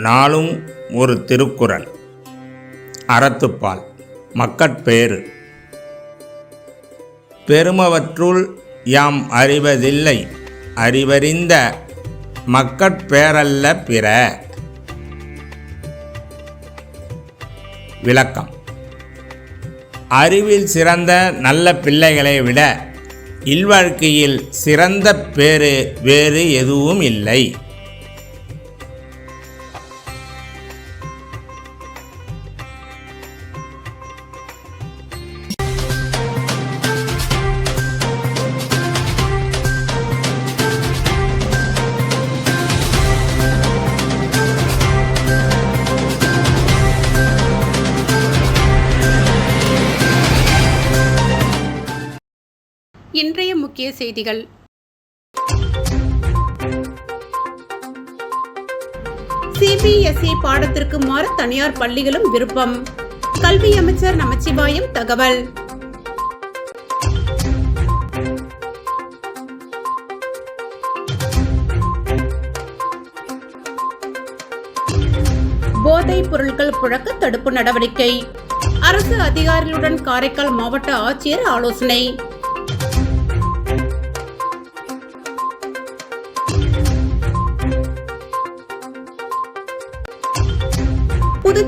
நாளும் ஒரு திருக்குறள். அறத்துப்பால் மக்கட்பேறு. பெருமவற்றுள் யாம் அறிவதில்லை அறிவறிந்த மக்கட்பேரல்ல பிற. விளக்கம். அறிவில் சிறந்த நல்ல பிள்ளைகளை விட இல்வாழ்க்கையில் சிறந்த பேறு வேறு எதுவும் இல்லை. இன்றைய முக்கிய செய்திகள். சிபிஎஸ்இ பாடத்திற்கு மாற தனியார் பள்ளிகளும் விருப்பம். கல்வி அமைச்சர் நமச்சிவாயம் தகவல். போதைப் பொருட்கள் புழக்க தடுப்பு நடவடிக்கை. அரசு அதிகாரிகளுடன் காரைக்கால் மாவட்ட ஆட்சியர் ஆலோசனை.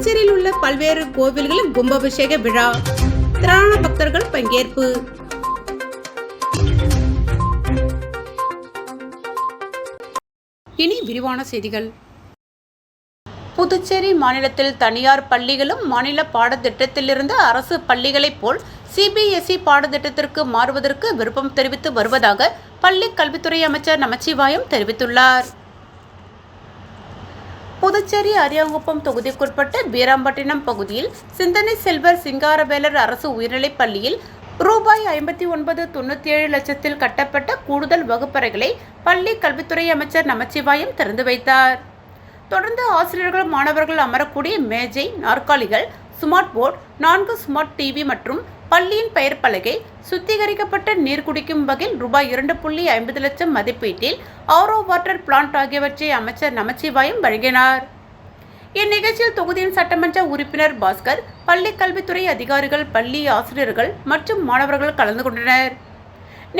புதுச்சேரியில் உள்ள பல்வேறு கோவில்களில் கும்பாபிஷேக விழா திராண பக்தர்கள் பங்கேற்பு. இனி விரிவான செய்திகள். புதுச்சேரி மாநிலத்தில் தனியார் பள்ளிகளும் மாநில பாடத்திட்டத்திலிருந்து அரசு பள்ளிகளைப் போல் சிபிஎஸ்இ பாடத்திட்டத்திற்கு மாறுவதற்கு விருப்பம் தெரிவித்து வருவதாக பள்ளி கல்வித்துறை அமைச்சர் நமச்சிவாயம் தெரிவித்துள்ளார். புதுச்சேரி அரியாங்குப்பம் தொகுதிக்குட்பட்ட வீராம்பட்டினம் பகுதியில் சிந்தனை செல்வர் சிங்காரவேலர் அரசு உயர்நிலைப் பள்ளியில் ரூபாய் ஐம்பத்தி ஒன்பது தொண்ணூற்றி ஏழு லட்சத்தில் கட்டப்பட்ட கூடுதல் வகுப்பறைகளை பள்ளி கல்வித்துறை அமைச்சர் நமச்சிவாயம் திறந்து வைத்தார். தொடர்ந்து ஆசிரியர்கள் மாணவர்கள் அமரக்கூடிய மேஜை நாற்காலிகள் ஸ்மார்ட் போர்டு நான்கு ஸ்மார்ட் டிவி மற்றும் பள்ளியின் பெயர் பலகை சுத்திகரிக்கப்பட்ட நீர் குடிக்கும் வகையில் ரூபாய் இரண்டு புள்ளி ஐம்பது லட்சம் மதிப்பீட்டில் ஆரோ வாட்டர் பிளான்ட் ஆகியவற்றை அமைச்சர் நமச்சிவாயம் வழங்கினார். இந்நிகழ்ச்சியில் தொகுதியின் சட்டமன்ற உறுப்பினர் பாஸ்கர் பள்ளி கல்வித்துறை அதிகாரிகள் பள்ளி ஆசிரியர்கள் மற்றும் மாணவர்கள் கலந்து கொண்டனர்.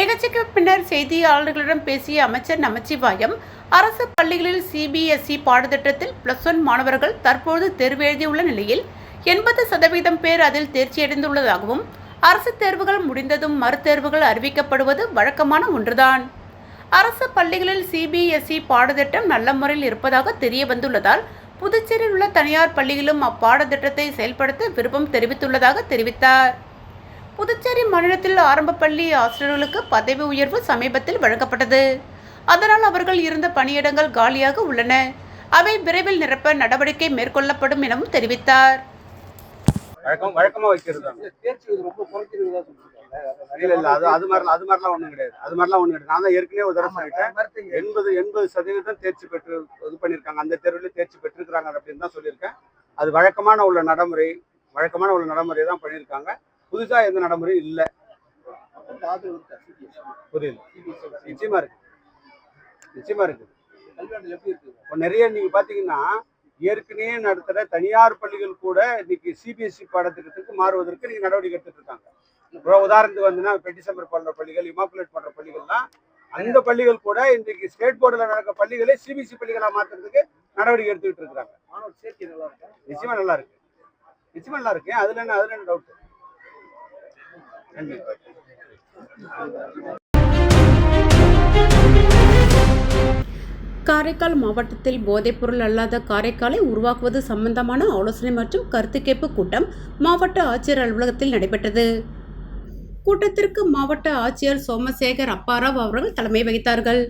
நிகழ்ச்சிக்கு பின்னர் செய்தியாளர்களிடம் பேசிய அமைச்சர் நமச்சிவாயம் அரசு பள்ளிகளில் சிபிஎஸ்இ பாடத்திட்டத்தில் பிளஸ் ஒன் மாணவர்கள் தற்போது தேர்வு எழுதியுள்ள நிலையில் எண்பது சதவீதம் பேர் அதில் தேர்ச்சியடைந்துள்ளதாகவும் அரசு தேர்வுகள் முடிந்ததும் மறுதேர்வுகள் அறிவிக்கப்படுவது வழக்கமான ஒன்றுதான். அரசு பள்ளிகளில் சிபிஎஸ்இ பாடத்திட்டம் நல்ல முறையில் இருப்பதாக தெரிய வந்துள்ளதால் புதுச்சேரியில் உள்ள தனியார் பள்ளிகளும் அப்பாடத்திட்டத்தை செயல்படுத்த விருப்பம் தெரிவித்துள்ளதாக தெரிவித்தார். புதுச்சேரி மாநிலத்தில் ஆரம்ப பள்ளி ஆசிரியர்களுக்கு பதவி உயர்வு சமீபத்தில் வழங்கப்பட்டது. அதனால் அவர்கள் இருந்த பணியிடங்கள் காலியாக உள்ளன. அவை விரைவில் நிரப்ப நடவடிக்கை மேற்கொள்ளப்படும் எனவும் தெரிவித்தார். வழக்கம் வழக்கமா வைக்கிறது தான். இல்ல இல்ல அது அது மாதிரிலாம் அது மாதிரிலாம் ஒண்ணும் கிடையாது. அது மாதிரிலாம் ஒண்ணும் கிடையாது. நான் தான் ஏற்கனவே ஒரு தடவை சொல்லிட்டேன். எண்பது எண்பது சதவீதம் தேர்ச்சி பெற்று இது பண்ணியிருக்காங்க. அந்த தேர்வுல தேர்ச்சி பெற்றிருக்கிறாங்க அப்படின்னு தான் சொல்லியிருக்கேன். அது வழக்கமான உள்ள நடைமுறை வழக்கமான உள்ள நடைமுறை தான் பண்ணியிருக்காங்க. புதுசா எந்த நடைமுறையும் இல்லை. புரியல நிச்சயமா இருக்கு. நிச்சயமா இருக்கு. நிறைய நீங்க பாத்தீங்கன்னா ஏற்கனவே நடத்துற தனியார் பள்ளிகள் கூட இன்னைக்கு சிபிஎஸ்இ பாடத்திட்டத்துக்கு மாறுவதற்கு நீங்க நடவடிக்கை எடுத்துட்டு இருக்காங்க. இப்போ உதாரணத்துக்கு வந்துன்னா பெட்டிசம்பர் போன்ற பள்ளிகள் இமாக்குலேட் போன்ற பள்ளிகள்லாம் அந்த பள்ளிகள் கூட இன்றைக்கு ஸ்டேட் போர்டில் நடக்கிற பள்ளிகளை சிபிஎஸ்இ பள்ளிகளா மாத்துறதுக்கு நடவடிக்கை எடுத்துக்கிட்டு இருக்காங்க. மாணவர் சேர்க்கை நல்லா இருக்கா? நிச்சயமா நல்லா இருக்கு. நிச்சயமா நல்லா இருக்கு. அதுல என்ன அதுல என்ன டவுட் நன்றி காரைக்கால் மாவட்டத்தில் போதைப்பொருள் அல்லாத காரைக்காலை உருவாக்குவது சம்பந்தமான ஆலோசனை மற்றும் கருத்து கேட்பு கூட்டம் மாவட்ட ஆட்சியர் அலுவலகத்தில் நடைபெற்றது. கூட்டத்திற்கு மாவட்ட ஆட்சியர் சோமசேகர் அப்பாராவ் அவர்கள் தலைமை வகித்தார்கள்.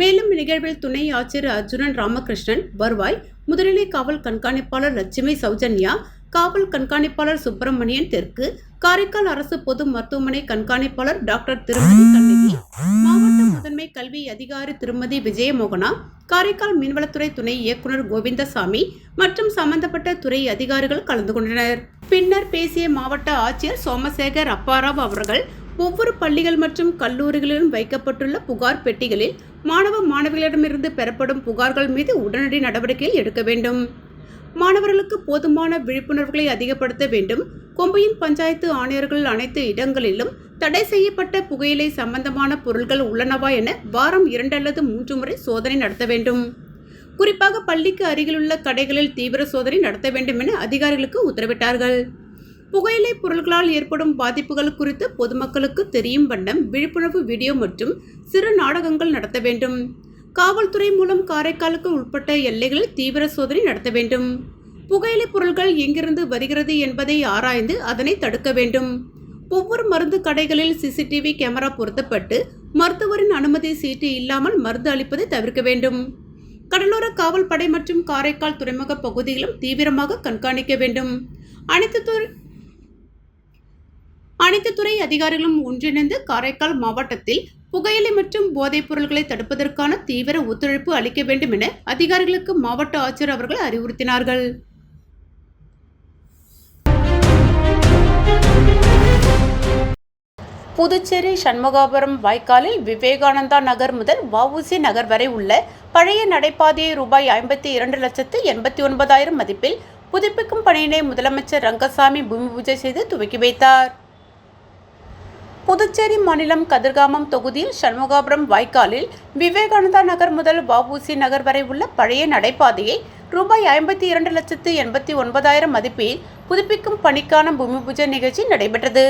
மேலும் நிகழ்வில் துணை ஆட்சியர் அர்ஜுனன் ராமகிருஷ்ணன் வருவாய் முதுநிலை காவல் கண்காணிப்பாளர் லட்சுமி சௌஜன்யா காவல் கண்காணிப்பாளர் சுப்பிரமணியன் தெற்கு காரைக்கால் அரசு பொது மருத்துவமனை கண்காணிப்பாளர் டாக்டர் திருமதி கண்ணகி மாவட்ட முதன்மை கல்வி அதிகாரி திருமதி விஜயமோகனா காரைக்கால் மீன்வளத்துறை துணை இயக்குனர் கோவிந்தசாமி மற்றும் சம்பந்தப்பட்ட துறை அதிகாரிகள் கலந்து கொண்டனர். பின்னர் பேசிய மாவட்ட ஆட்சியர் சோமசேகர் அப்பாராவ் அவர்கள் ஒவ்வொரு பள்ளிகள் மற்றும் கல்லூரிகளிலும் வைக்கப்பட்டுள்ள புகார் பெட்டிகளில் மாணவ மாணவிகளிடமிருந்து பெறப்படும் புகார்கள் மீது உடனடி நடவடிக்கை எடுக்க வேண்டும். மாணவர்களுக்கு போதுமான விழிப்புணர்வுகளை அதிகப்படுத்த வேண்டும். கொம்பையின் பஞ்சாயத்து ஆணையர்கள் அனைத்து இடங்களிலும் தடை செய்யப்பட்ட புகையிலை சம்பந்தமான பொருட்கள் உள்ளனவா என வாரம் இரண்டு அல்லது மூன்று முறை சோதனை நடத்த வேண்டும். குறிப்பாக பள்ளிக்கு அருகிலுள்ள கடைகளில் தீவிர சோதனை நடத்த வேண்டும் என அதிகாரிகளுக்கு உத்தரவிட்டார்கள். புகையிலை பொருட்களால் ஏற்படும் பாதிப்புகள் குறித்து பொதுமக்களுக்கு தெரியும் வண்ணம் விழிப்புணர்வு வீடியோ மற்றும் சிறு நாடகங்கள் நடத்த வேண்டும். காவல்துறை மூலம் காரைக்காலுக்கு உட்பட்ட எல்லைகளில் தீவிர சோதனை நடத்த வேண்டும். புகையிலை பொருட்கள் எங்கிருந்து வருகிறது என்பதை ஆராய்ந்து அதனை தடுக்க வேண்டும். ஒவ்வொரு மருந்து கடைகளில் சிசிடிவி கேமரா பொருத்தப்பட்டு மருத்துவரின் அனுமதி சீட்டு இல்லாமல் மருந்து அளிப்பதை தவிர்க்க வேண்டும். கடலோர காவல் படை மற்றும் காரைக்கால் துறைமுக பகுதியிலும் தீவிரமாக கண்காணிக்க வேண்டும். அனைத்து துறை அனைத்து துறை அதிகாரிகளும் ஒன்றிணைந்து காரைக்கால் மாவட்டத்தில் புகையிலை மற்றும் போதைப் பொருள்களை தடுப்பதற்கான தீவிர ஒத்துழைப்பு அளிக்க வேண்டும் என அதிகாரிகளுக்கு மாவட்ட ஆட்சியர் அவர்கள் அறிவுறுத்தினார்கள். புதுச்சேரி சண்முகாபுரம் வாய்க்காலில் விவேகானந்தா நகர் முதல் வவுசி நகர் வரை உள்ள பழைய நடைபாதையை ரூபாய் ஐம்பத்தி இரண்டு லட்சத்து எண்பத்தி ஒன்பதாயிரம் மதிப்பில் புதுப்பிக்கும் பணியினை முதலமைச்சர் ரங்கசாமி பூமி பூஜை செய்து துவக்கி வைத்தார். புதுச்சேரி மாநிலம் கதிர்காமம் தொகுதியில் சண்முகாபுரம் வாய்க்காலில் விவேகானந்தா நகர் முதல் வஉசி நகர் வரை உள்ள பழைய நடைபாதையை ரூபாய் ஐம்பத்தி இரண்டு லட்சத்து எண்பத்தி ஒன்பதாயிரம் மதிப்பில் புதுப்பிக்கும் பணிக்கான பூமி பூஜை நிகழ்ச்சி நடைபெற்றது.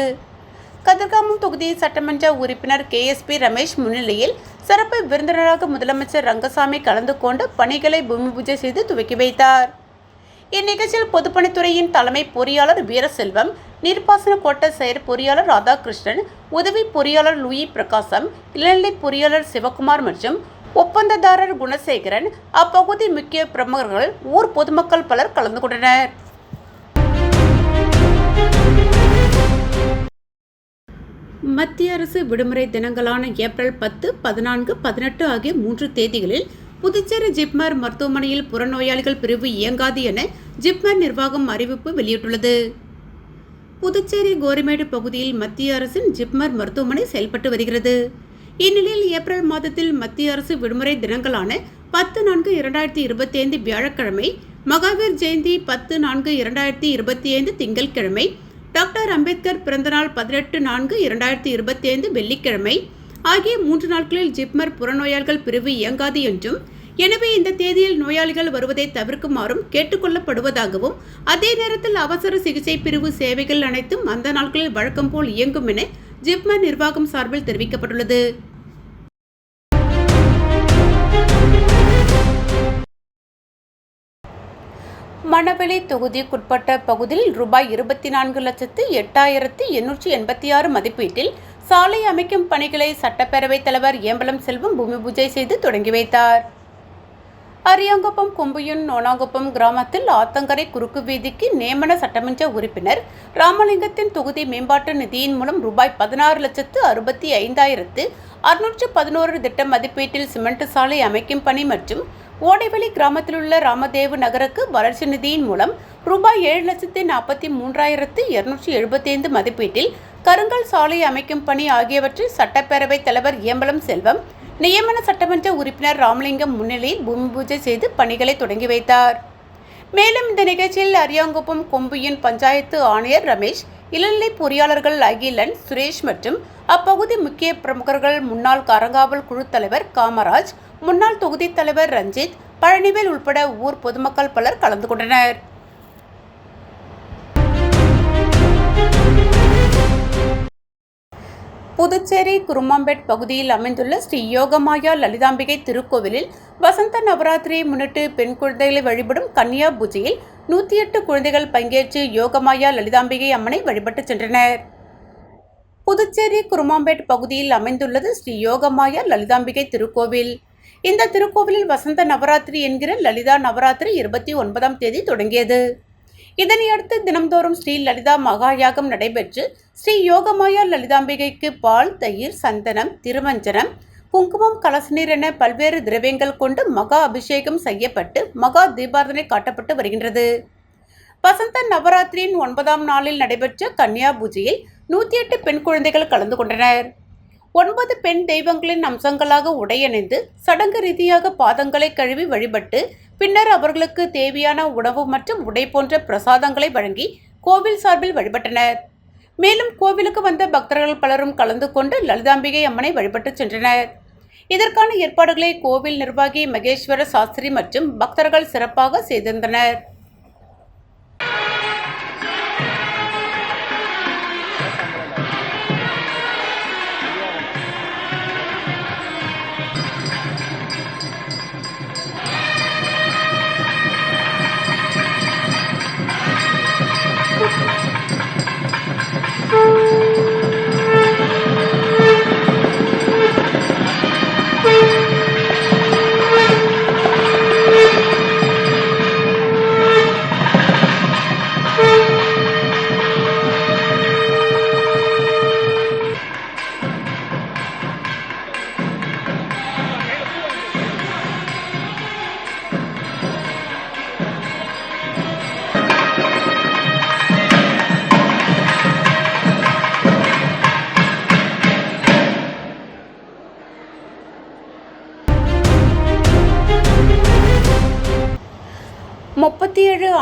கதிர்காமம் தொகுதி சட்டமன்ற உறுப்பினர் கேஎஸ்பி ரமேஷ் முன்னிலையில் சிறப்பு விருந்தினராக முதலமைச்சர் ரங்கசாமி கலந்து கொண்டு பணிகளை பூமி பூஜை செய்து துவக்கி வைத்தார். இந்நிகழ்ச்சியில் பொதுப்பணித்துறையின் தலைமை பொறியாளர் வீரசெல்வம் நீர்ப்பாசன கோட்ட செயற் பொறியாளர் ராதாகிருஷ்ணன் உதவி பொறியாளர் லூயி பிரகாசம் இளநிலை பொறியாளர் சிவகுமார் மற்றும் ஒப்பந்ததாரர் குணசேகரன் அப்பகுதி முக்கிய பிரமுகர்கள் ஊர் பொதுமக்கள் பலர் கலந்து கொண்டனர். மத்திய அரசு விடுமுறை தினங்களான ஏப்ரல் பத்து பதினான்கு பதினெட்டு ஆகிய மூன்று தேதிகளில் புதுச்சேரி ஜிப்மர் மருத்துவமனையில் புறநோயாளிகள் பிரிவு இயங்காது என ஜிப்மர் நிர்வாகம் அறிவிப்பு வெளியிட்டுள்ளது. புதுச்சேரி கோரிமேடு பகுதியில் மத்திய அரசின் ஜிப்மர் மருத்துவமனை செயல்பட்டு வருகிறது. இந்நிலையில் ஏப்ரல் மாதத்தில் மத்திய அரசு விடுமுறை தினங்களான பத்து நான்கு இரண்டாயிரத்தி இருபத்தி ஐந்து வியாழக்கிழமை மகாவீர் ஜெயந்தி பத்து நான்கு இரண்டாயிரத்தி இருபத்தி ஐந்து திங்கட்கிழமை டாக்டர் அம்பேத்கர் பிறந்தநாள் பதினெட்டு நான்கு இரண்டாயிரத்தி இருபத்தி ஐந்து வெள்ளிக்கிழமை ஆகிய மூன்று நாட்களில் ஜிப்மர் புறநோயாளிகள் பிரிவு இயங்காது என்றும் எனவே இந்த தேதியில் நோயாளிகள் வருவதை தவிர்க்குமாறும் கேட்டுக்கொள்ளப்படுவதாகவும் அதே நேரத்தில் அவசர சிகிச்சை பிரிவு சேவைகள் அனைத்தும் அந்த நாட்களில் வழக்கம் போல் இயங்கும் என ஜிப்மர் நிர்வாகம் சார்பில் தெரிவிக்கப்பட்டுள்ளது. மணவெளி தொகுதிக்குட்பட்ட பகுதியில் ரூபாய் இருபத்தி நான்கு லட்சத்து எட்டாயிரத்து எண்ணூற்றி எண்பத்தி ஆறு மதிப்பீட்டில் சாலை அமைக்கும் பணிகளை சட்டப்பேரவைத் தலைவர் ஏம்பலம் செல்வம் பூமி பூஜை செய்து தொடங்கி வைத்தார். அரியாங்குப்பம் கொம்புயன் நோனாங்குப்பம் கிராமத்தில் ஆத்தங்கரை குறுக்கு வீதிக்கு நியமன சட்டமன்ற உறுப்பினர் ராமலிங்கத்தின் தொகுதி மேம்பாட்டு நிதியின் மூலம் ரூபாய் பதினாறு லட்சத்து அறுபத்தி ஐந்தாயிரத்து அறுநூற்று பதினோரு திட்ட மதிப்பீட்டில் சிமெண்ட் சாலை அமைக்கும் பணி மற்றும் ஓடைவெளி கிராமத்தில் உள்ள ராமதேவ் நகருக்கு வளர்ச்சி நிதியின் மூலம் ரூபாய் ஏழு லட்சத்து நாற்பத்தி மூன்றாயிரத்து இருநூற்றி எழுபத்தைந்து மதிப்பீட்டில் கருங்கல் சாலை அமைக்கும் பணி ஆகியவற்றை சட்டப்பேரவைத் தலைவர் ஏம்பலம் செல்வம் நியமன சட்டமன்ற உறுப்பினர் ராமலிங்கம் முன்னிலையில் பூமி பூஜை செய்து பணிகளை தொடங்கி வைத்தார். மேலும் இந்த நிகழ்ச்சியில் அரியாங்குப்பம் கொம்புயின் பஞ்சாயத்து ஆணையர் ரமேஷ் இளநிலை பொறியாளர்கள் அகிலன் சுரேஷ் மற்றும் அப்பகுதி முக்கிய பிரமுகர்கள் முன்னாள் கரங்காவல் குழு தலைவர் காமராஜ் முன்னாள் தொகுதி தலைவர் ரஞ்சித் பழனிவேல் உட்பட ஊர் பொதுமக்கள் பலர் கலந்து கொண்டனர். புதுச்சேரி குருமாம்பேட் பகுதியில் அமைந்துள்ள ஸ்ரீ யோகமாயா லலிதாம்பிகை திருக்கோவிலில் வசந்த நவராத்திரியை முன்னிட்டு பெண் குழந்தைகளை வழிபடும் கன்னியா பூஜையில் நூற்றி எட்டு குழந்தைகள் பங்கேற்று யோகமாயா லலிதாம்பிகை அம்மனை வழிபட்டு சென்றனர். புதுச்சேரி குருமாம்பேட் பகுதியில் அமைந்துள்ளது ஸ்ரீ யோகமாயா லலிதாம்பிகை திருக்கோவில். இந்த திருக்கோவிலில் வசந்த நவராத்திரி என்கிற லலிதா நவராத்திரி இருபத்தி ஒன்பதாம் தேதி தொடங்கியது. இதனையடுத்து தினம்தோறும் ஸ்ரீ லலிதா மகாயாகம் நடைபெற்று ஸ்ரீ யோகமாயா லலிதாம்பிகைக்கு பால் தயிர் சந்தனம் திருமஞ்சனம் குங்குமம் கலசநீர் என பல்வேறு திரவியங்கள் கொண்டு மகா அபிஷேகம் செய்யப்பட்டு மகா தீபாரதனை காட்டப்பட்டு வருகின்றது. வசந்த நவராத்திரியின் ஒன்பதாம் நாளில் நடைபெற்ற கன்னியா பூஜையில் நூற்றி எட்டு பெண் குழந்தைகள் கலந்து கொண்டனர். ஒன்பது பெண் தெய்வங்களின் அம்சங்களாக உடையணிந்து சடங்கு ரீதியாக பாதங்களை கழுவி வழிபட்டு பின்னர் அவர்களுக்கு தேவையான உணவு மற்றும் உடை போன்ற பிரசாதங்களை வழங்கி கோவில் சார்பில் வழிபட்டனர். மேலும் கோவிலுக்கு வந்த பக்தர்கள் பலரும் கலந்து கொண்டு லலிதாம்பிகை அம்மனை வழிபட்டு சென்றனர். இதற்கான ஏற்பாடுகளை கோவில் நிர்வாகி மகேஸ்வர சாஸ்திரி மற்றும் பக்தர்கள் சிறப்பாக செய்திருந்தனர்.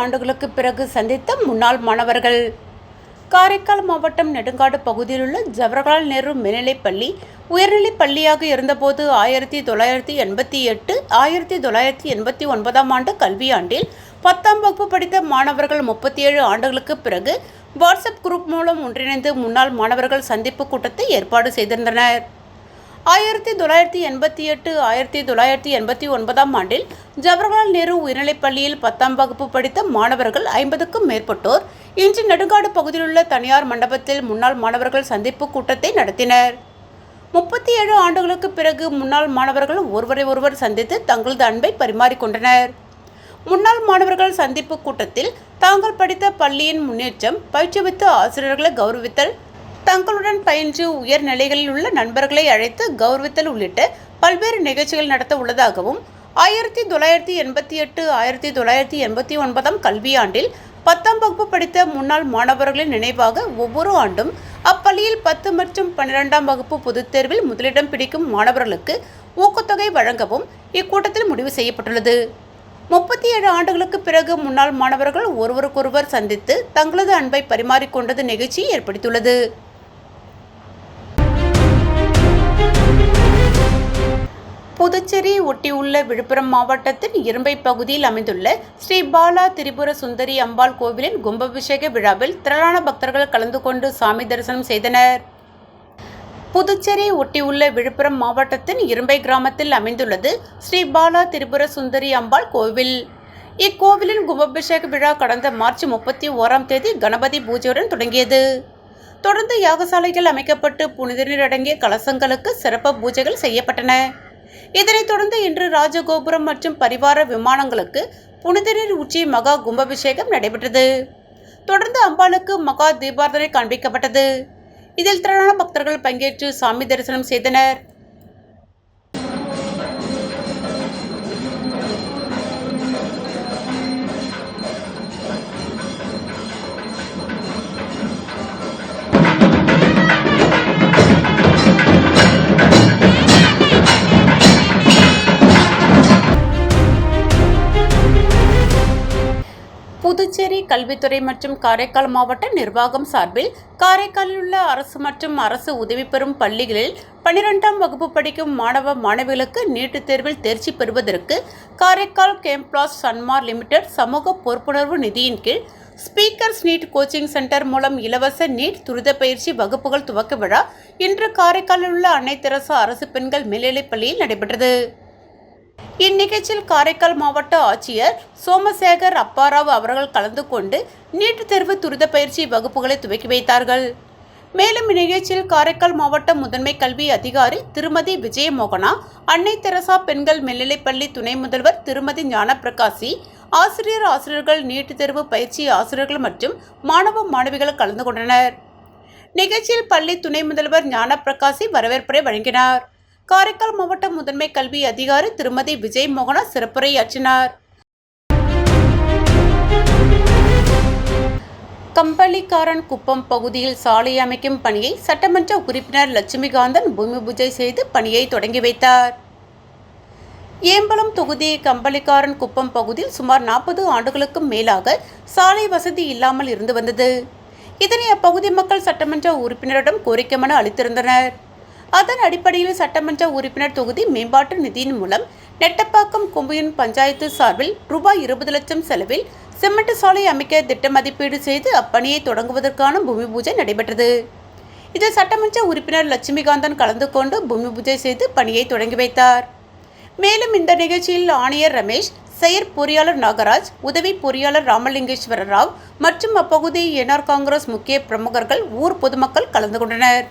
ஆண்டுகளுக்கு பிறகு சந்தித்த முன்னாள் மாணவர்கள். காரைக்கால் மாவட்டம் நெடுங்காடு பகுதியில் உள்ள ஜவஹர்லால் நேரு மேல்நிலைப்பள்ளி உயர்நிலைப் பள்ளியாக இருந்தபோது ஆயிரத்தி தொள்ளாயிரத்தி எண்பத்தி எட்டு ஆயிரத்தி தொள்ளாயிரத்தி எண்பத்தி ஒன்பதாம் ஆண்டு கல்வியாண்டில் பத்தாம் வகுப்பு படித்த மாணவர்கள் முப்பத்தி ஏழு ஆண்டுகளுக்கு பிறகு வாட்ஸ்அப் குரூப் மூலம் ஒன்றிணைந்து முன்னாள் மாணவர்கள் சந்திப்பு கூட்டத்தை ஏற்பாடு செய்திருந்தனர். ஆயிரத்தி தொள்ளாயிரத்தி எண்பத்தி எட்டு ஆயிரத்தி தொள்ளாயிரத்தி எண்பத்தி ஒன்பதாம் ஆண்டில் ஜவஹர்லால் நேரு உயர்நிலைப் பள்ளியில் பத்தாம் வகுப்பு படித்த மாணவர்கள் ஐம்பதுக்கும் மேற்பட்டோர் இன்று நெடுங்காடு பகுதியிலுள்ள தனியார் மண்டபத்தில் முன்னாள் மாணவர்கள் சந்திப்பு கூட்டத்தை நடத்தினர். முப்பத்தி ஏழு ஆண்டுகளுக்கு பிறகு முன்னாள் மாணவர்கள் ஒருவரை ஒருவர் சந்தித்து தங்களது அன்பை பரிமாறிக்கொண்டனர் முன்னாள் மாணவர்கள் சந்திப்பு கூட்டத்தில் தாங்கள் படித்த பள்ளியின் முன்னேற்றம் பயிற்றுவித்த ஆசிரியர்களை கௌரவித்தல் தங்களுடன் பயின்று உயர் நிலைகளில் உள்ள நண்பர்களை அழைத்து கௌரவித்தல் உள்ளிட்ட பல்வேறு நிகழ்ச்சிகள் நடத்த உள்ளதாகவும் ஆயிரத்தி தொள்ளாயிரத்தி எண்பத்தி எட்டு ஆயிரத்தி தொள்ளாயிரத்தி எண்பத்தி ஒன்பதாம் கல்வியாண்டில் பத்தாம் வகுப்பு படித்த முன்னாள் மாணவர்களின் நினைவாக ஒவ்வொரு ஆண்டும் அப்பள்ளியில் பத்து மற்றும் பன்னிரெண்டாம் வகுப்பு பொதுத் தேர்வில் முதலிடம் பிடிக்கும் மாணவர்களுக்கு ஊக்கத்தொகை வழங்கவும் இக்கூட்டத்தில் முடிவு செய்யப்பட்டுள்ளது. முப்பத்தி ஏழு ஆண்டுகளுக்கு பிறகு முன்னாள் மாணவர்கள் ஒருவருக்கொருவர் சந்தித்து தங்களது அன்பை பரிமாறிக்கொண்டது நிகழ்ச்சியை ஏற்படுத்தியுள்ளது. புதுச்சேரி ஒட்டியுள்ள விழுப்புரம் மாவட்டத்தின் இரும்பை பகுதியில் அமைந்துள்ள ஸ்ரீ பாலா திரிபுர சுந்தரி அம்பாள் கோவிலின் கும்பாபிஷேக விழாவில் திரளான பக்தர்கள் கலந்து கொண்டு சாமி தரிசனம் செய்தனர். புதுச்சேரி ஒட்டியுள்ள விழுப்புரம் மாவட்டத்தின் இரும்பை கிராமத்தில் அமைந்துள்ளது ஸ்ரீ பாலா திரிபுர சுந்தரி அம்பாள் கோவில். இக்கோவிலின் கும்பாபிஷேக விழா கடந்த மார்ச் முப்பத்தி ஓராம் தேதி கணபதி பூஜையுடன் தொடங்கியது. தொடர்ந்து யாகசாலைகள் அமைக்கப்பட்டு புனித நீர் அடங்கிய கலசங்களுக்கு சிறப்பு பூஜைகள் செய்யப்பட்டன. இதனைத் தொடர்ந்து இன்று ராஜகோபுரம் மற்றும் பரிவார விமானங்களுக்கு புனிதநீர் உச்சி மகா கும்பாபிஷேகம் நடைபெற்றது. தொடர்ந்து அம்பாளுக்கு மகா தீபார்த்தனை காண்பிக்கப்பட்டது. இதில் திரளான பக்தர்கள் பங்கேற்று சாமி தரிசனம் செய்தனர். கல்வித்துறை மற்றும் காரைக்கால் மாவட்ட நிர்வாகம் சார்பில் காரைக்காலில் உள்ள அரசு மற்றும் அரசு உதவி பெறும் பள்ளிகளில் பனிரெண்டாம் வகுப்பு படிக்கும் மாணவ மாணவிகளுக்கு நீட்டுத் தேர்வில் தேர்ச்சி பெறுவதற்கு காரைக்கால் கேம்ப்ளாஸ் சன்மார் லிமிடெட் சமூக பொறுப்புணர்வு நிதியின் கீழ் ஸ்பீக்கர்ஸ் நீட் கோச்சிங் சென்டர் மூலம் இலவச நீட் துரித பயிற்சி வகுப்புகள் துவக்க விழா இன்று காரைக்காலில் உள்ள அன்னை தெரசா அரசு பெண்கள் மேல்நிலைப் பள்ளியில் நடைபெற்றது. இந்நிகழ்ச்சியில் காரைக்கால் மாவட்ட ஆட்சியர் சோமசேகர் அப்பாராவ் அவர்கள் கலந்து கொண்டு நீட்டுத் தேர்வு துரித பயிற்சி வகுப்புகளை துவக்கி வைத்தார்கள். மேலும் இந்நிகழ்ச்சியில் காரைக்கால் மாவட்ட முதன்மை கல்வி அதிகாரி திருமதி விஜயமோகனா அன்னை தெரசா பெண்கள் மேல்நிலைப்பள்ளி துணை முதல்வர் திருமதி ஞானப்பிரகாசி ஆசிரியர் ஆசிரியர்கள் நீட்டுத் தேர்வு பயிற்சி ஆசிரியர்கள் மற்றும் மாணவ மாணவிகள் கலந்து கொண்டனர். நிகழ்ச்சியில் பள்ளி துணை முதல்வர் ஞானப்பிரகாசி வரவேற்புரை வழங்கினார். காரைக்கால் மாவட்ட முதன்மை கல்வி அதிகாரி திருமதி விஜய் மோகனா சிறப்புரையாற்றினார். கம்பளிக்காரன் குப்பம் பகுதியில் சாலை அமைக்கும் பணியை சட்டமன்ற உறுப்பினர் லட்சுமிகாந்தன் பூமி பூஜை செய்து பணியை தொடங்கி வைத்தார். ஏம்பலம் தொகுதி கம்பளிக்காரன் குப்பம் பகுதியில் சுமார் நாற்பது ஆண்டுகளுக்கும் மேலாக சாலை வசதி இல்லாமல் இருந்து வந்தது. இதனை அப்பகுதி மக்கள் சட்டமன்ற உறுப்பினரிடம் கோரிக்கை மனு அளித்திருந்தனர். அதன் அடிப்படையில் சட்டமன்ற உறுப்பினர் தொகுதி மேம்பாட்டு நிதியின் மூலம் நெட்டப்பாக்கம் கொம்புயின் பஞ்சாயத்து சார்பில் ரூபாய் இருபது லட்சம் செலவில் சிமெண்ட் சாலை அமைக்க திட்ட மதிப்பீடு செய்து அப்பணியை தொடங்குவதற்கான பூமி பூஜை நடைபெற்றது. இதில் சட்டமன்ற உறுப்பினர் லட்சுமிகாந்தன் கலந்து கொண்டு பூமி பூஜை செய்து பணியை தொடங்கி வைத்தார். மேலும் இந்த நிகழ்ச்சியில் ஆணையர் ரமேஷ் செயற் பொறியாளர் நாகராஜ் உதவி பொறியாளர் ராமலிங்கேஸ்வர ராவ் மற்றும் அப்பகுதி என்ஆர் காங்கிரஸ் முக்கிய பிரமுகர்கள் ஊர் பொதுமக்கள் கலந்து கொண்டனர்.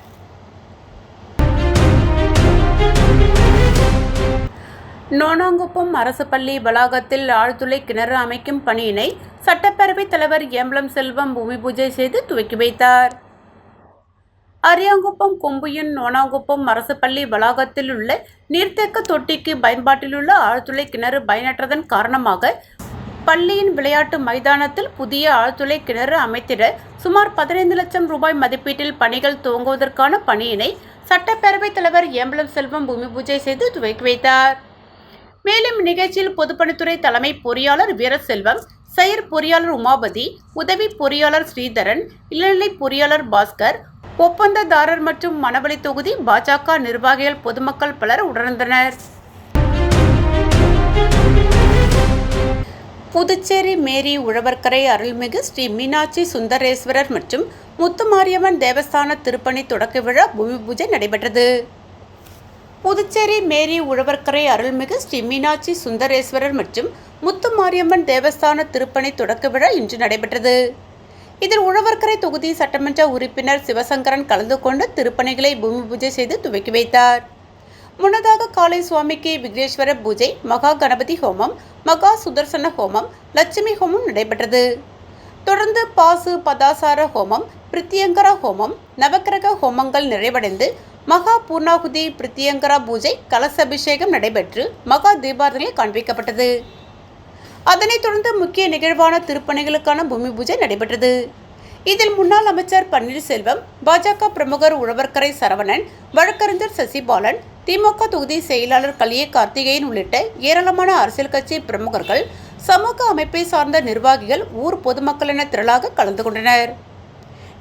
நோனாங்குப்பம் அரசு பள்ளி வளாகத்தில் ஆழ்துளை கிணறு அமைக்கும் பணியினை சட்டப்பேரவைத் தலைவர் ஏம்பலம் செல்வம் பூமி பூஜை செய்து துவக்கி வைத்தார். அரியாங்குப்பம் கொம்புயின் நோனாங்குப்பம் அரசு பள்ளி வளாகத்தில் உள்ள நீர்த்தேக்க தொட்டிக்கு பயன்பாட்டிலுள்ள ஆழ்துளை கிணறு பயனற்றதன் காரணமாக பள்ளியின் விளையாட்டு மைதானத்தில் புதிய ஆழ்துளை கிணறு அமைத்திட சுமார் பதினைந்து லட்சம் ரூபாய் மதிப்பீட்டில் பணிகள் துவங்குவதற்கான பணியினை சட்டப்பேரவைத் தலைவர் ஏம்பலம் செல்வம் பூமி பூஜை செய்து துவக்கி வைத்தார். மேலும் நிகழ்ச்சியில் பொதுப்பணித்துறை தலைமை பொறியாளர் வீரசெல்வம் செயற் பொறியாளர் உமாபதி உதவி பொறியாளர் ஸ்ரீதரன் இளநிலை பொறியாளர் பாஸ்கர் ஒப்பந்ததாரர் மற்றும் மணவழி தொகுதி பாஜக நிர்வாகிகள் பொதுமக்கள் பலர் உணர்ந்தனர் புதுச்சேரி மேரி உழவர்கரை அருள்மிகு ஸ்ரீ மீனாட்சி சுந்தரேஸ்வரர் மற்றும் முத்துமாரியம்மன் தேவஸ்தான திருப்பணி தொடக்க விழா பூமி பூஜை நடைபெற்றது. புதுச்சேரி மேரி உழவர்கரை அருள்மிகு ஸ்ரீ மீனாட்சி சுந்தரேஸ்வரர் மற்றும் முத்துமாரியம்மன் தேவஸ்தான திருப்பணி தொடக்க விழா இன்று நடைபெற்றது. இதில் உழவர்கரை தொகுதி சட்டமன்ற உறுப்பினர் சிவசங்கரன் கலந்து கொண்டு திருப்பணிகளை பூமி பூஜை செய்து துவக்கி வைத்தார். முன்னதாக காலை சுவாமிக்கு விக்னேஸ்வர பூஜை மகா கணபதி ஹோமம் மகா சுதர்சன ஹோமம் லட்சுமி ஹோமம் நடைபெற்றது. தொடர்ந்து பாசு பதாசார ஹோமம் பிரித்தியங்கர ஹோமம் நவக்கிரக ஹோமங்கள் நிறைவடைந்து மகா பூர்ணாகுதி பிரித்தியங்கரா பூஜை கலசபிஷேகம் நடைபெற்று மகா தீபாரதனை காண்பிக்கப்பட்டது. அதனைத் தொடர்ந்து முக்கிய நிகழ்வான திருப்பணிகளுக்கான பூமி பூஜை நடைபெற்றது. இதில் முன்னாள் அமைச்சர் பன்னீர்செல்வம் பாஜக பிரமுகர் உழவர்கரை சரவணன் வழக்கறிஞர் சசிபாலன் திமுக தொகுதி செயலாளர் கலிய கார்த்திகேயன் உள்ளிட்ட ஏராளமான அரசியல் கட்சி பிரமுகர்கள் சமூக அமைப்பை சார்ந்த நிர்வாகிகள் ஊர் பொதுமக்கள் என திரளாக கலந்து கொண்டனர்.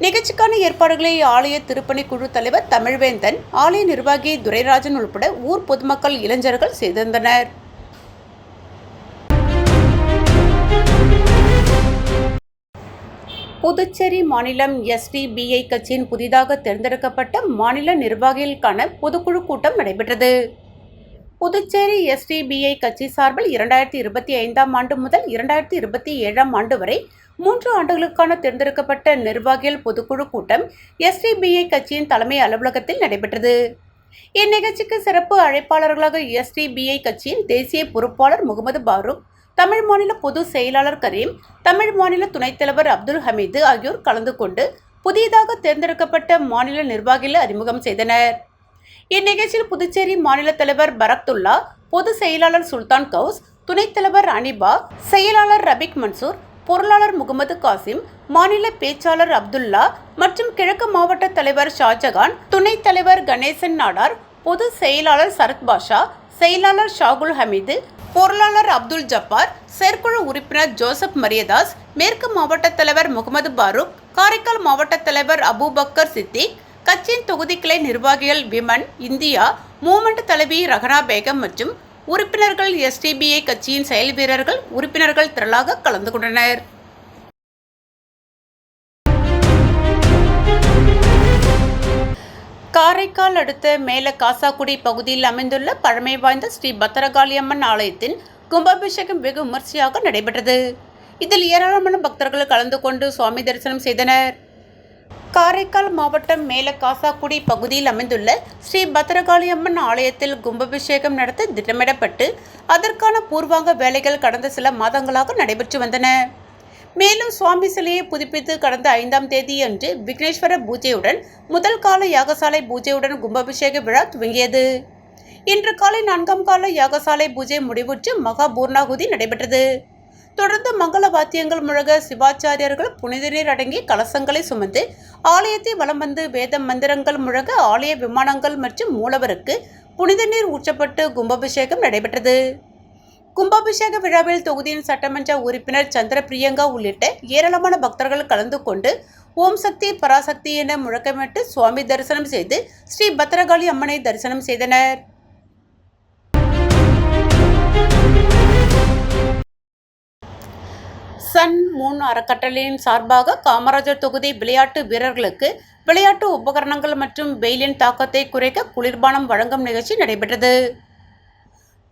நிகழ்ச்சிக்கான ஏற்பாடுகளை ஆலய திருப்பணி குழு தலைவர் தமிழ்வேந்தன் ஆலய நிர்வாகி துரைராஜன் உள்பட ஊர் பொதுமக்கள் இளைஞர்கள் செய்திருந்தனர் புதுச்சேரி மாநிலம் எஸ்டிபிஐ கட்சியின் புதிதாக தேர்ந்தெடுக்கப்பட்ட மாநில நிர்வாகிகளுக்கான பொதுக்குழு கூட்டம் நடைபெற்றது. புதுச்சேரி எஸ்டிபிஐ கட்சி சார்பில் இரண்டாயிரத்தி இருபத்தி ஐந்தாம் ஆண்டு முதல் இரண்டாயிரத்தி இருபத்தி ஏழாம் ஆண்டு வரை மூன்று ஆண்டுகளுக்கான தேர்ந்தெடுக்கப்பட்ட நிர்வாகிகள் பொதுக்குழு கூட்டம் எஸ்டிபிஐ கட்சியின் தலைமை அலுவலகத்தில் நடைபெற்றது. இந்நிகழ்ச்சிக்கு சிறப்பு அழைப்பாளர்களாக எஸ்டிபிஐ கட்சியின் தேசிய பொறுப்பாளர் முகமது பாரூக் தமிழ் மாநில பொது செயலாளர் கரீம் தமிழ் மாநில துணைத் தலைவர் அப்துல் ஹமீது ஆகியோர் கலந்து கொண்டு புதியதாக தேர்ந்தெடுக்கப்பட்ட மாநில நிர்வாகிகளை அறிமுகம் செய்தனர். இந்நிகழ்ச்சியில் புதுச்சேரி மாநில தலைவர் பரக்துல்லா பொது செயலாளர் சுல்தான் கவுஸ் துணைத் தலைவர் அனிபா செயலாளர் ரபிக் மன்சூர் பொருளாளர் முகமது காசிம் மாநில பேச்சாளர் அப்துல்லா மற்றும் கிழக்கு மாவட்ட தலைவர் ஷாஜகான் துணைத் தலைவர் கணேசன் நாடார் பொது செயலாளர் சரத் பாஷா செயலாளர் ஷாகுல் ஹமீது பொருளாளர் அப்துல் ஜப்பார் செயற்குழு உறுப்பினர் ஜோசப் மரியதாஸ் மேற்கு மாவட்ட தலைவர் முகமது பாரூக் காரைக்கால் மாவட்ட தலைவர் அபுபக்கர் சித்திக் கட்சியின் தொகுதி கிளை நிர்வாகிகள் விமன் இந்தியா மூமெண்ட் தலைவி ரஹனா பேகம் மற்றும் உறுப்பினர்கள் எஸ்டிபிஐ கட்சியின் செயல் வீரர்கள் உறுப்பினர்கள் திரளாக கலந்து கொண்டனர். காரைக்கால் அடுத்த மேல காசாக்குடி பகுதியில் அமைந்துள்ள பழமை வாய்ந்த ஸ்ரீ பத்திரகாளியம்மன் ஆலயத்தின் கும்பாபிஷேகம் வெகு விமர்சையாக நடைபெற்றது. இதில் ஏராளமான பக்தர்கள் கலந்து கொண்டு சுவாமி தரிசனம் செய்தனர். காரைக்கால் மாவட்டம் மேல காசாக்குடி பகுதியில் அமைந்துள்ள ஸ்ரீ பத்ரகாளி அம்மன் ஆலயத்தில் கும்பாபிஷேகம் நடத்த திட்டமிடப்பட்டு அதற்கான பூர்வாங்க வேலைகள் கடந்த சில மாதங்களாக நடைபெற்று வந்தன. மேலும் சுவாமி சிலையை புதுப்பித்து கடந்த ஐந்தாம் தேதி அன்று விக்னேஸ்வர பூஜையுடன் முதல் கால யாகசாலை பூஜையுடன் கும்பாபிஷேக விழா துவங்கியது. இன்று காலை நான்காம் கால யாகசாலை பூஜை முடிவுற்று மகா பூர்ணாகுதி நடைபெற்றது. தொடர்ந்து மங்கள வாத்தியங்கள் முழக சிவாச்சாரியர்கள் புனித நீர் அடங்கி கலசங்களை சுமந்து ஆலயத்தை வலம் வந்து வேத மந்திரங்கள் முழங்க ஆலய விமானங்கள் மற்றும் மூலவருக்கு புனித நீர் ஊற்றப்பட்டு கும்பாபிஷேகம் நடைபெற்றது. கும்பாபிஷேக விழாவில் தொகுதியின் சட்டமன்ற உறுப்பினர் சந்திர பிரியங்கா உள்ளிட்ட ஏராளமான பக்தர்கள் கலந்து கொண்டு ஓம் சக்தி பராசக்தி என முழக்கமிட்டு சுவாமி தரிசனம் செய்து ஸ்ரீ பத்ரகாளி அம்மனை தரிசனம் செய்தனர். சன் மூன் அறக்கட்டளையின் சார்பாக காமராஜர் தொகுதி விளையாட்டு வீரர்களுக்கு விளையாட்டு உபகரணங்கள் மற்றும் வெயிலின் தாக்கத்தை குறைக்க குளிர்பானம் வழங்கும் நிகழ்ச்சி நடைபெற்றது.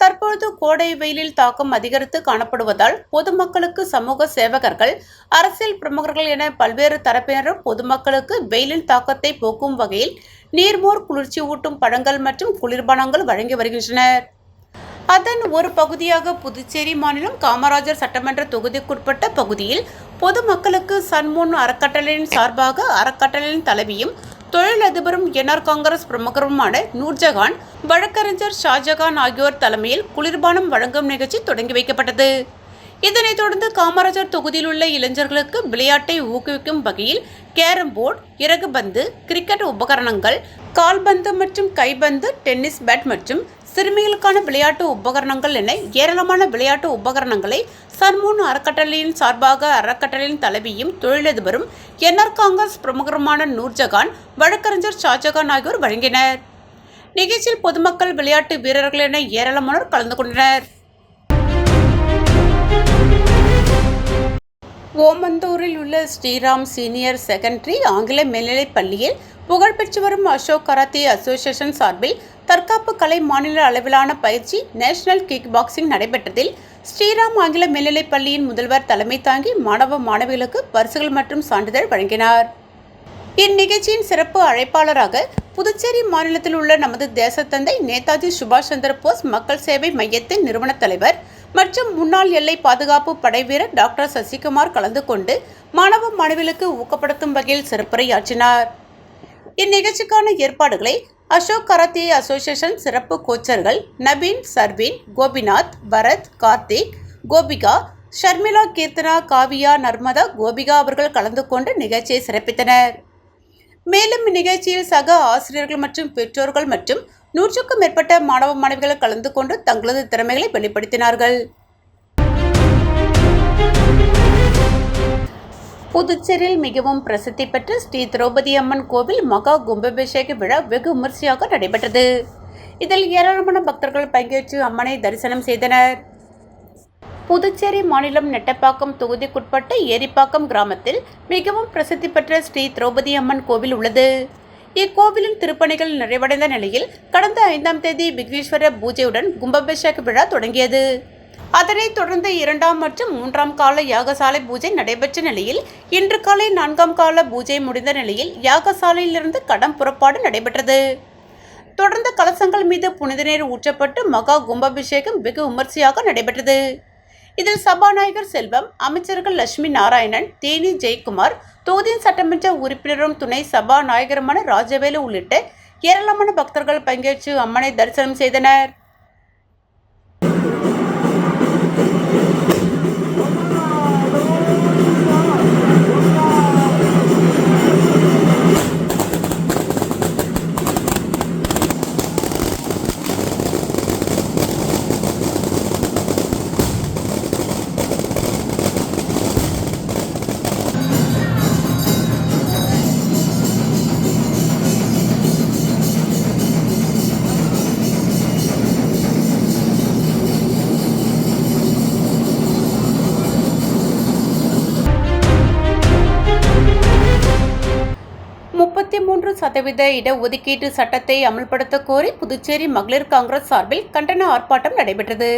தற்பொழுது கோடை வெயிலில் தாக்கம் அதிகரித்து காணப்படுவதால் பொதுமக்களுக்கு சமூக சேவகர்கள் அரசியல் பிரமுகர்கள் என பல்வேறு தரப்பினரும் பொதுமக்களுக்கு வெயிலின் தாக்கத்தை போக்கும் வகையில் நீர்மோர் குளிர்ச்சி ஊட்டும் பழங்கள் மற்றும் குளிர்பானங்கள் வழங்கி வருகின்றனர். அதன் ஒரு பகுதியாக புதுச்சேரி மாநிலம் காமராஜர் சட்டமன்ற தொகுதிக்குட்பட்ட பகுதியில் பொதுமக்களுக்கு சன்முன் அறக்கட்டளையின் சார்பாக அறக்கட்டளையின் தலைவியும் தொழிலதிபரும் என்ஆர் காங்கிரஸ் பிரமுகருமான நூர்ஜஹான் வழக்கறிஞர் ஷாஜகான் ஆகியோர் தலைமையில் குளிர்பானம் வழங்கும் நிகழ்ச்சி தொடங்கி வைக்கப்பட்டது. இதனைத் தொடர்ந்து காமராஜர் தொகுதியில் உள்ள இளைஞர்களுக்கு விளையாட்டை ஊக்குவிக்கும் வகையில் கேரம் போர்டு இறகுபந்து கிரிக்கெட் உபகரணங்கள் கால்பந்து மற்றும் கைபந்து டென்னிஸ் பேட் மற்றும் சிறுமிகளுக்கான விளையாட்டு உபகரணங்கள் என ஏராளமான விளையாட்டு உபகரணங்களை சன்மூன் அறக்கட்டளையின் சார்பாக அறக்கட்டளையின் தலைவியும் தொழிலதிபரும் என்ஆர் காங்கிரஸ் பிரமுகருமான நூர்ஜஹான் வழக்கறிஞர் ஷாஜகான் ஆகியோர் வழங்கினர். நிகழ்ச்சியில் பொதுமக்கள் விளையாட்டு வீரர்கள் என ஏராளமானோர் கலந்து கொண்டனர். ஓமந்தூரில் உள்ள ஸ்ரீராம் சீனியர் செகண்டரி ஆங்கில மேல்நிலைப் பள்ளியில் புகழ்பெற்று வரும் அசோக் கராத்தே அசோசியேஷன் சார்பில் தற்காப்பு கலை மாநில அளவிலான பயிற்சி நேஷனல் கிக் பாக்ஸிங் நடைபெற்றதில் ஸ்ரீராம் ஆங்கில மேல்நிலைப் பள்ளியின் முதல்வர் தலைமை தாங்கி மாணவ மாணவிகளுக்கு பரிசுகள் மற்றும் சான்றிதழ் வழங்கினார். இந்நிகழ்ச்சியின் சிறப்பு அழைப்பாளராக புதுச்சேரி மாநிலத்தில் உள்ள நமது தேசத்தந்தை நேதாஜி சுபாஷ் சந்திர போஸ் மக்கள் சேவை மையத்தின் நிறுவனத் தலைவர் மற்றும் முன்னாள் எல்லை பாதுகாப்பு படை வீரர் டாக்டர் சசிகுமார் கலந்து கொண்டு மாணவ மாணவிகளுக்கு ஊக்கப்படுத்தும் வகையில் சிறப்புரையாற்றினார். இந்நிகழ்ச்சிக்கான ஏற்பாடுகளை அசோக் கராத்தே அசோசியேஷன் சிறப்பு கோச்சர்கள் நபீன் சர்வீன் கோபிநாத் பரத் கார்த்திக் கோபிகா ஷர்மிளா கீர்த்தனா காவியா நர்மதா கோபிகா அவர்கள் கலந்து கொண்டு நிகழ்ச்சியை சிறப்பித்தனர். மேலும் இந்நிகழ்ச்சியில் சக ஆசிரியர்கள் மற்றும் பெற்றோர்கள் மற்றும் நூற்றுக்கும் மேற்பட்ட மாணவ மாணவிகள் கலந்து கொண்டு தங்களது திறமைகளை வெளிப்படுத்தினார்கள். புதுச்சேரியில் மிகவும் பிரசித்தி பெற்ற ஸ்ரீ திரௌபதி அம்மன் கோவில் மகா கும்பாபிஷேக விழா வெகு விமர்சையாக நடைபெற்றது. இதில் ஏராளமான பக்தர்கள் பங்கேற்று அம்மனை தரிசனம் செய்தனர். புதுச்சேரி மாநிலம் நெட்டப்பாக்கம் தொகுதிக்குட்பட்ட ஏரிப்பாக்கம் கிராமத்தில் மிகவும் பிரசித்தி பெற்ற ஸ்ரீ திரௌபதி அம்மன் கோவில் உள்ளது. இக்கோவிலின் திருப்பணிகள் நிறைவடைந்த நிலையில் கடந்த ஐந்தாம் தேதி விக்னேஸ்வர பூஜையுடன் கும்பாபிஷேக விழா தொடங்கியது. அதனைத் தொடர்ந்து இரண்டாம் மற்றும் மூன்றாம் கால யாகசாலை பூஜை நடைபெற்ற நிலையில் இன்று காலை நான்காம் கால பூஜை முடிந்த நிலையில் யாகசாலையிலிருந்து கடம் புறப்பாடு நடைபெற்றது. தொடர்ந்து கலசங்கள் மீது புனித நீர் ஊற்றப்பட்டு மகா கும்பாபிஷேகம் வெகு விமர்சையாக நடைபெற்றது. இதில் சபாநாயகர் செல்வம் அமைச்சர்கள் லட்சுமி நாராயணன் தேனி ஜெயக்குமார் தொகுதியின் சட்டமன்ற உறுப்பினரும் துணை சபாநாயகருமான ராஜவேலு உள்ளிட்ட ஏராளமான பக்தர்கள் பங்கேற்று அம்மனை தரிசனம் செய்தனர். சதவீத இடஒதுக்கீட்டு சட்டத்தை அமல்படுத்த கோரி புதுச்சேரி மகளிர் காங்கிரஸ் சார்பில் கண்டன ஆர்ப்பாட்டம் நடைபெற்றது.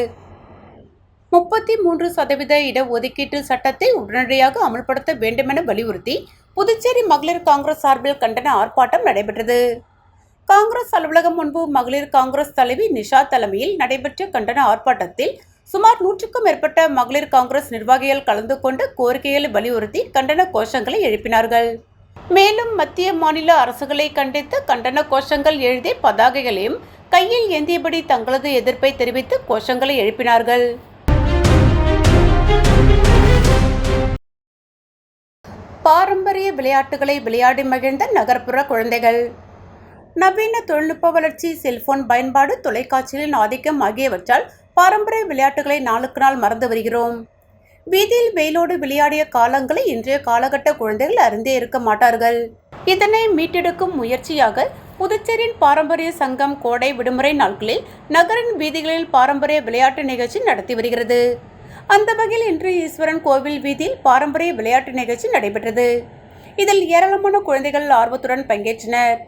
முப்பத்தி மூன்று சதவீத இடஒதுக்கீட்டு சட்டத்தை உடனடியாக அமல்படுத்த வேண்டுமென வலியுறுத்தி புதுச்சேரி மகளிர் காங்கிரஸ் சார்பில் கண்டன ஆர்ப்பாட்டம் நடைபெற்றது. காங்கிரஸ் அலுவலகம் முன்பு மகளிர் காங்கிரஸ் தலைவி நிஷா தலைமையில் நடைபெற்ற கண்டன ஆர்ப்பாட்டத்தில் சுமார் நூற்றுக்கும் மேற்பட்ட மகளிர் காங்கிரஸ் நிர்வாகிகள் கலந்து கொண்டு கோரிக்கைகளை வலியுறுத்தி கண்டன கோஷங்களை எழுப்பினார்கள். மேலும் மத்திய மாநில அரசுகளை கண்டித்து கண்டன கோஷங்கள் எழுதி பதாகைகளையும் கையில் ஏந்தியபடி தங்களது எதிர்ப்பை தெரிவித்து கோஷங்களை எழுப்பினார்கள். பாரம்பரிய விளையாட்டுகளை விளையாடி மகிழ்ந்த நகர்ப்புற குழந்தைகள். நவீன தொழில்நுட்ப வளர்ச்சி செல்போன் பயன்பாடு தொலைக்காட்சிகளின் ஆதிக்கம் ஆகியவற்றால் பாரம்பரிய விளையாட்டுகளை நாளுக்கு நாள் மறந்து வருகிறோம். வீதியில் வெயிலோடு விளையாடிய காலங்களை இன்றைய காலகட்ட குழந்தைகள் அறிந்தே இருக்க மாட்டார்கள். இதனை மீட்டெடுக்கும் முயற்சியாக புதுச்சேரியின் பாரம்பரிய சங்கம் கோடை விடுமுறை நாட்களில் நகரின் வீதிகளில் பாரம்பரிய விளையாட்டு நிகழ்ச்சி நடத்தி வருகிறது. அந்த வகையில் இன்று ஈஸ்வரன் கோவில் வீதியில் பாரம்பரிய விளையாட்டு நிகழ்ச்சி நடைபெற்றது. இதில் ஏராளமான குழந்தைகள் ஆர்வத்துடன் பங்கேற்றனர்.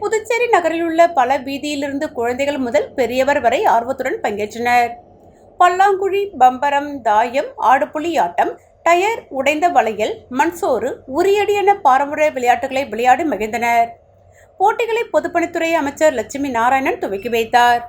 புதுச்சேரி நகரில் உள்ள பல வீதியிலிருந்து குழந்தைகள் முதல் பெரியவர் வரை ஆர்வத்துடன் பங்கேற்றனர். பல்லாங்குழி பம்பரம் தாயம் ஆடுபுலி ஆட்டம் டயர் உடைந்த வளையல் மண்சோறு உரியடி என பாரம்பரிய விளையாட்டுகளை விளையாடி மகிழ்ந்தனர். போட்டிகளை பொதுப்பணித்துறை அமைச்சர் லட்சுமி நாராயணன் துவக்கி வைத்தார்.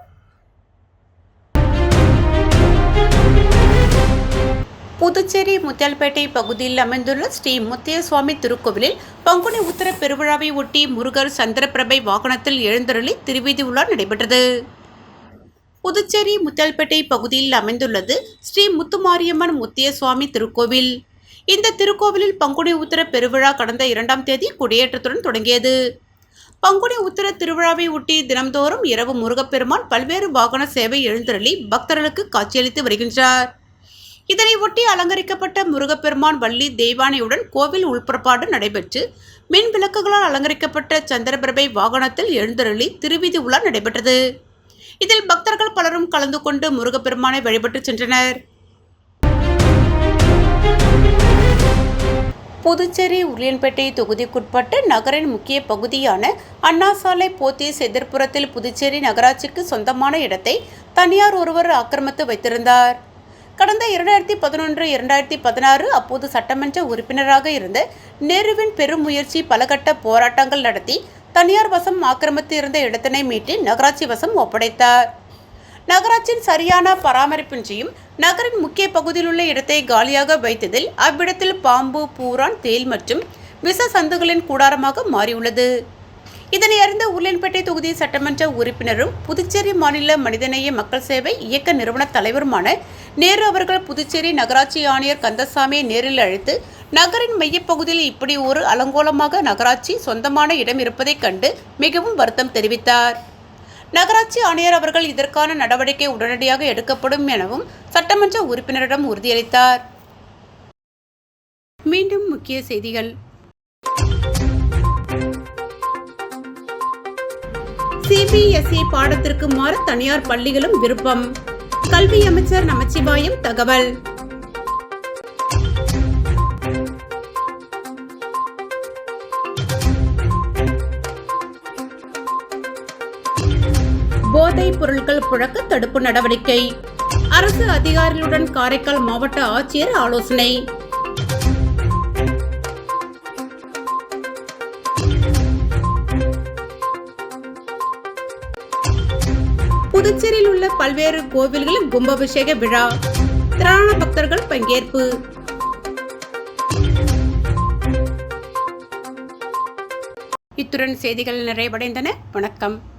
புதுச்சேரி முத்தியால்பேட்டை பகுதியில் அமைந்துள்ள ஸ்ரீ முத்தியசுவாமி திருக்கோவிலில் பங்குனி உத்தர பெருவிழாவை ஒட்டி முருகர் சந்திரபிரபை வாகனத்தில் எழுந்தருளி திருவீதி உலா நடைபெற்றது. புதுச்சேரி முத்தல்பேட்டை பகுதியில் அமைந்துள்ளது ஸ்ரீ முத்துமாரியம்மன் முத்தியசுவாமி திருக்கோவில். இந்த திருக்கோவிலில் பங்குனி உத்தர பெருவிழா கடந்த இரண்டாம் தேதி கொடியேற்றத்துடன் தொடங்கியது. பங்குனி உத்தர திருவிழாவை ஒட்டி தினம்தோறும் இரவு முருகப்பெருமான் பல்வேறு வாகன சேவை எழுந்தருளி பக்தர்களுக்கு காட்சியளித்து வருகின்றார். இதனை ஒட்டி அலங்கரிக்கப்பட்ட முருகப்பெருமான் வள்ளி தெய்வானையுடன் கோவில் உள்புறப்பாடு நடைபெற்று மின் விளக்குகளால் அலங்கரிக்கப்பட்ட சந்திரபிரபை வாகனத்தில் எழுந்தருளி திருவிதி உலா நடைபெற்றது. இதில் பக்தர்கள் பலரும் கலந்து கொண்டு முருகப்பெருமானை வழிபட்டு சென்றனர். புதுச்சேரி உளியன்பேட்டை தொகுதிக்குட்பட்ட நகரின் முக்கிய பகுதியான அண்ணா சாலை போத்தீஸ் எதிர்ப்புறத்தில் புதுச்சேரி நகராட்சிக்கு சொந்தமான இடத்தை தனியார் ஒருவர் ஆக்கிரமித்து வைத்திருந்தார். கடந்த இரண்டாயிரத்தி பதினொன்று இரண்டாயிரத்தி பதினாறு அப்போது சட்டமன்ற உறுப்பினராக இருந்த நேருவின் பெருமுயற்சி பலகட்ட போராட்டங்கள் நடத்தி தனியார் வசம் ஆக்கிரமித்து இருந்த இடத்தினை மீட்டு நகராட்சி வசம் ஒப்படைத்தார். நகராட்சியின் சரியான பராமரிப்பின்றியும் நகரின் முக்கிய பகுதியில் உள்ள இடத்தை காலியாக வைத்ததில் அவ்விடத்தில் பாம்பு பூரான் தேல் மற்றும் விச சந்துகளின் கூடாரமாக மாறியுள்ளது. இதனை அறிந்த உருளையன்பேட்டை தொகுதி சட்டமன்ற உறுப்பினரும் புதுச்சேரி மாநில மனிதநேய மக்கள் சேவை இயக்க நிறுவன தலைவருமான நேரு அவர்கள் புதுச்சேரி நகராட்சி ஆணையர் கந்தசாமியை நேரில் அழைத்து நகரின் மையப்பகுதியில் இப்படி ஒரு அலங்கோலமாக நகராட்சி சொந்தமான இடம் இருப்பதைக் கண்டு மிகவும் வருத்தம் தெரிவித்தார். நகராட்சி ஆணையர் அவர்கள் இதற்கான நடவடிக்கை உடனடியாக எடுக்கப்படும் எனவும் சட்டமன்ற உறுப்பினரிடம் உறுதியளித்தார். மீண்டும் முக்கிய செய்திகள். சிபிஎஸ்இ பாடத்திற்கு மாற தனியார் பள்ளிகளும் விருப்பம். கல்வி அமைச்சர் நமச்சிவாயம் தகவல். போதைப் பொருட்கள் புழக்க தடுப்பு நடவடிக்கை. அரசு அதிகாரிகளுடன் காரைக்கால் மாவட்ட ஆட்சியர் ஆலோசனை. புதுச்சேரியில் உள்ள பல்வேறு கோவில்களில் கும்பாபிஷேக விழா. திராண பக்தர்கள் பங்கேற்பு. இத்துடன் செய்திகள் நிறைவடைந்தன. வணக்கம்.